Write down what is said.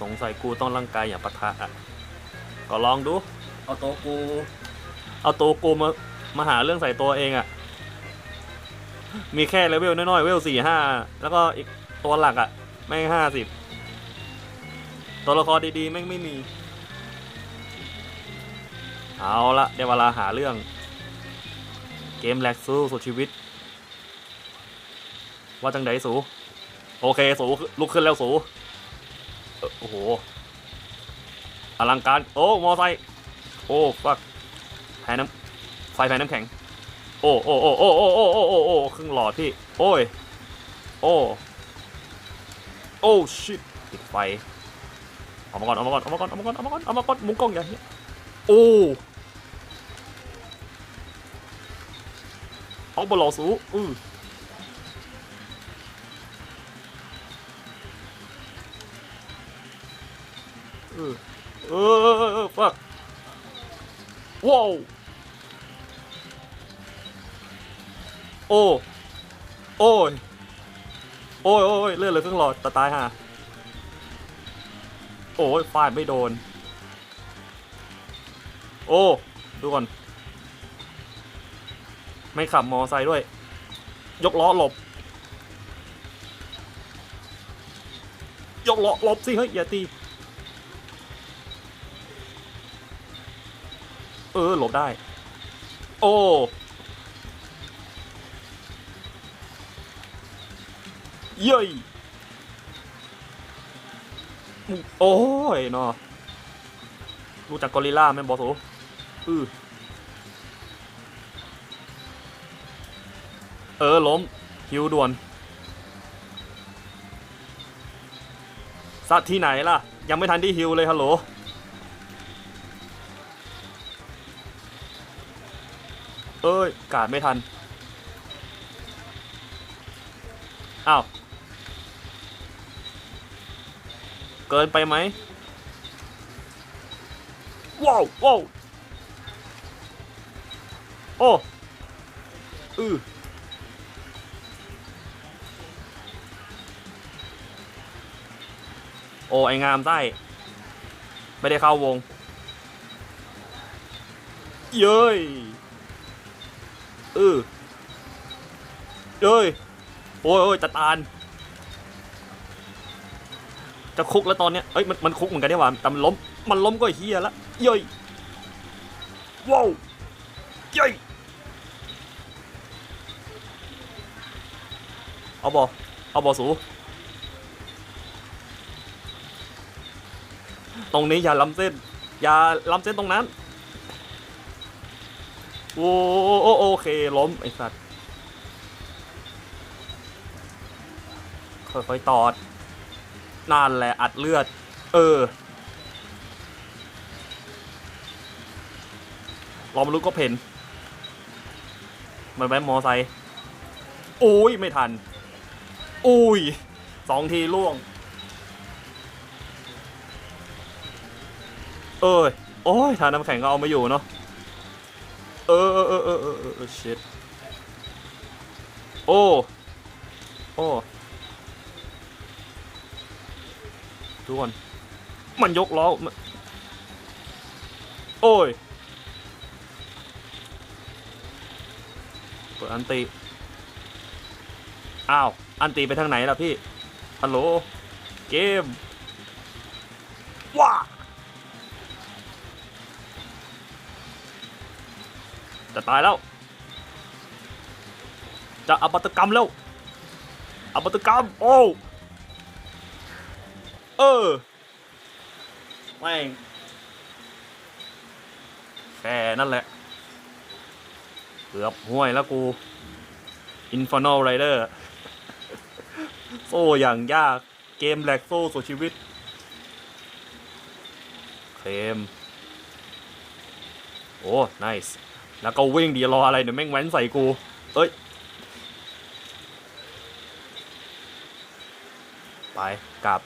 สงสัยกูต้องร่างกายอย่างปะทะอะก็ลองดู เอาตัวกู เอาตัวกูมามาหาเรื่องใส่ตัวเองอะ่ะ มีแค่เลเวลน้อยๆเวลสี่ห้าแล้วก็อีกตัวหลักอะ่ะไม่ห้าสิบตัวละครดีๆแม่งไม่มี เอาละเดี๋ยวเวลาหาเรื่อง เกมแลกสู้สุดชีวิต ว่าจังไดสู โอเคสูลุกขึ้นแล้วสูเโอ้โห อลังการ โอ้ มอไซค์ โอ้ฟักแพ้น้ำไฟแพ้น้ำแข็ง โอ้โอ้โอ้โอ้โอ้โอ้โอ้โอ้โอ้ครึ่งหลอดพี่ โอ้ย โอ้ โอ้ชิตติดไฟเอามาก่อนเอามาก่อนเอามาก่อนเอามาก่อนเอามาก่อนเอามาก่อนมุงกล้องอย่าเหี้ยโอ้เอาบอลลอสูอือ เออเออเออฟักว้าวโอ้โอ้ยโอ้ยโอ้ยเลือดเลยครึ่งหลอดตาตายห่าโอ้ยฟาดไม่โดน โอ้ดูก่อน ไม่ขับมอไซค์ด้วย ยกล้อหลบ ยกล้อหลบสิเฮ้ยอย่าตี เออหลบได้ โอ้เย้ยโอ้ยเนาะรู้จักกอริลล่าไหมบอสโออือเออล้มฮิวด่วนสัตว์ที่ไหนล่ะ ยังไม่ทันที่ฮิวเลยฮัลโหล เอ้ยกาดไม่ทัน อ้าว เกินไปไหมว้าวว้าวโอ้อือโอ้ไองามไส้ไม่ได้เข้าวง เย้ย เออเอ้ยโอ้ยโอ้ยจะตานจะคุกแล้วตอนเนี้ยเอ้ยมันมันคุกเหมือนกันได้หว่าแต่มันล้มมันล้มก็เฮียละเย้ยว้าวเย้ยเอาบอเอาบอสูตรงนี้อย่าล้ำเส้น อย่าล้ำเส้นตรงนั้น โอ้โอโอเค ล้ม ไอ้สัตว์ ค่อยๆตอดนั่นแหละ อัดเลือด เออรอมารู้ก็เพนมันไปมอไซค์โอ้ย ไม่ทัน อุ้ยสองทีล่วง เอ้ย โอ้ยทานน้ำแข็งก็เอาม่อยู่เนาะ เออเออเออเออเออเออเออ shit โอ้โอ้ทุกคนมันยกล้อมันโอ้ยเปิดอันตีอ้าว อันตีไปทางไหนล่ะพี่ฮัลโหลเกมว้า จะตายแล้ว จะอบัตกรรมแล้วอบัตกรรม โอ้ เออแม่งแค่นั่นแหละ เกือบห่วยแล้วกู Infernal Rider โซ่อย่างยาก เกมแหลกโซ่สุดชีวิต เคลมโอ้ nice แล้วก็วิ่งดีรออะไรเดี๋ยวแม่งแว้นใส่กู เอ้ย ไปกลับ